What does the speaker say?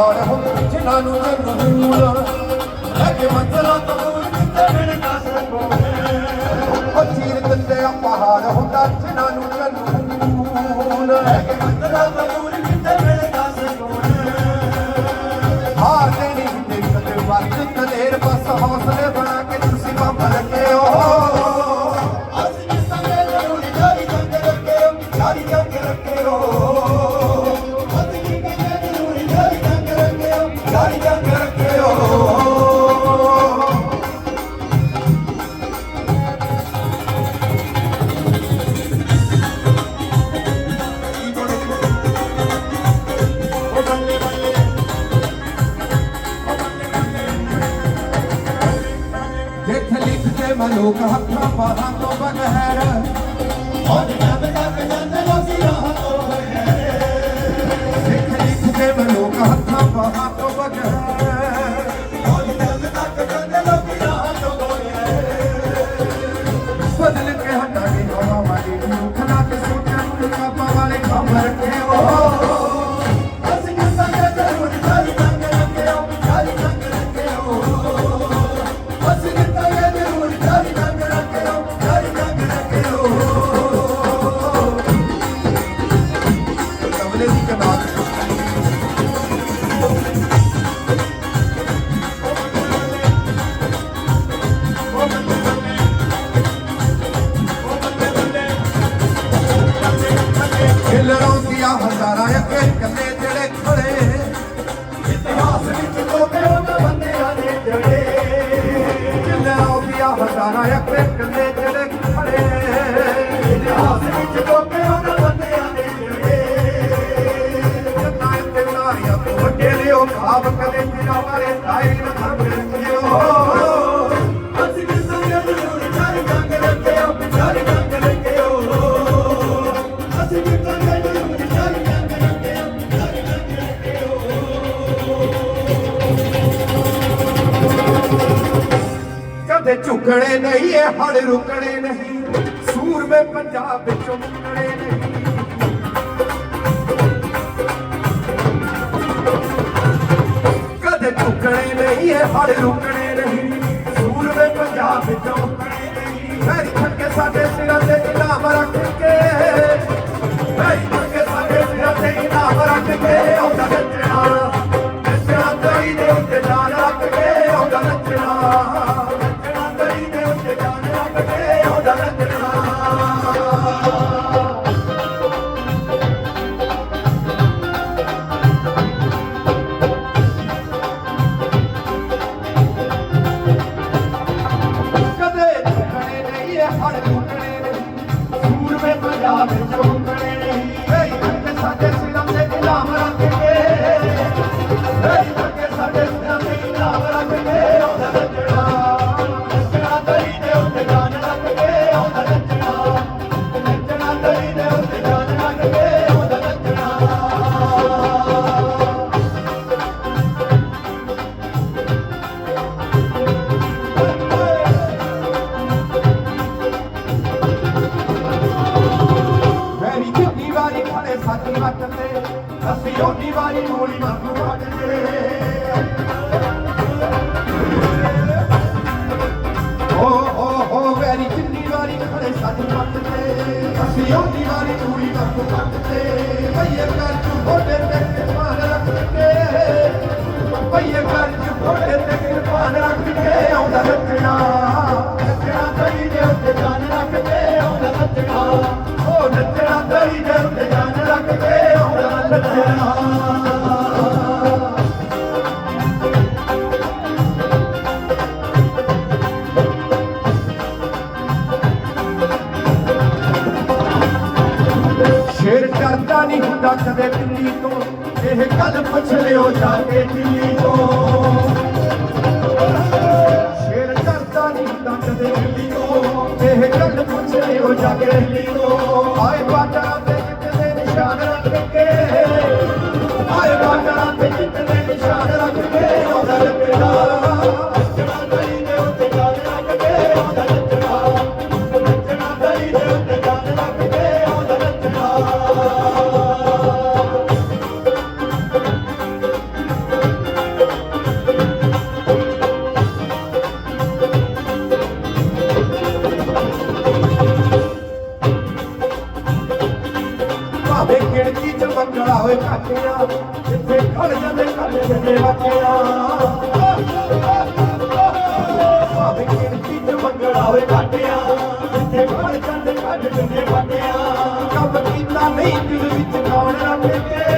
ਔਰ ਹੁਣ ਜਿਨ੍ਹਾਂ ਨੂੰ ਜਨੂਨ ਲੱਗੇ ਮੰਜ਼ਲਾਂ ਤੋਂ ਕਿਤੇ ਬਿਨ ਕਸ ਕੋਲੇ ਉਹ ਚੀਰ ਦਿੰਦੇ ਆ ਪਹਾੜ ਹੁੰਦਾ ਲੋਕ ਹੱਥਾਂ ਬਾਹਾਂ ਤੋਂ ਬਗੈਰ। ਹੌਜਣਾ ਅਗਲੇ ਦੀ ਕਨਾਤ ਖਿਲਰੋਂਦੀਆਂ ਹਜ਼ਾਰਾਂ ਅੱਗੇ ਕੱਲੇ ਜਿਹੜੇ ਖੜੇ। ਇਤਿਹਾਸ ਵਿੱਚ ਲੋਕੇ ਉਹਨਾਂ ਬੰਦਿਆਂ ਨੇ ਜਿਹੜੇ। ਖਿਲਰੋਂਦੀਆਂ ਹਜ਼ਾਰਾਂ ਅੱਗੇ ਰੁਕਣੇ ਨਹੀਂ, ਇਹ ਹੜ ਰੁਕਣੇ ਨਹੀਂ। ਸੂਰਮੇ ਪੰਜਾਬ ਵਿੱਚੋਂ ਮੁਕਣੇ ਨਹੀਂ। ਕਦੇ ਝੁਕਣੇ ਨਹੀਂ, ਇਹ ਹੜ ਰੁਕਣੇ ਨਹੀਂ। ਸੂਰਮੇ ਪੰਜਾਬ ਵਿੱਚੋਂ ਮੁਕਣੇ ਨਹੀਂ। ਫੇਰ ਛੱਕੇ ਸਾਡੇ ਸਿਰਾਂ ਤੇ ਇਨਾਮ ਰੱਖ ਕੇ। ਫੇਰ ਛੱਕੇ ਸਾਡੇ ਸਿਰਾਂ ਤੇ ਇਨਾਮ ਰੱਖ ਕੇ। ਉਹ ਸ਼ੇਰ ਕਰਦਾ ਨਹੀਂ ਹੁੰਦਾ ਕਦੇ ਕਿੰਨੀ ਤੋਂ ਇਹ ਗੱਲ ਪੁੱਛ ਲਿਓ ਜਾ ਕੇ ਦਿੱਲੀ Thank you. ਕਾਟਿਆ ਜਿੱਥੇ ਖੜ ਜਾਂਦੇ ਕੱਲ ਜਿੱਥੇ ਵਾਕਿਆ ਭਾਵੇਂ ਕਿਰਤੀ ਚ ਮੰਗੜਾ ਹੋਵੇ ਕਾਟਿਆ ਜਿੱਥੇ ਖੜ ਜਾਂਦੇ ਕੱਲ ਜਿੱਥੇ ਵਾਕਿਆ ਕੰਮ ਕੀਤਾ ਨਹੀਂ, ਦਿਲ ਵਿੱਚ ਕੌਣ ਰੱਖੇ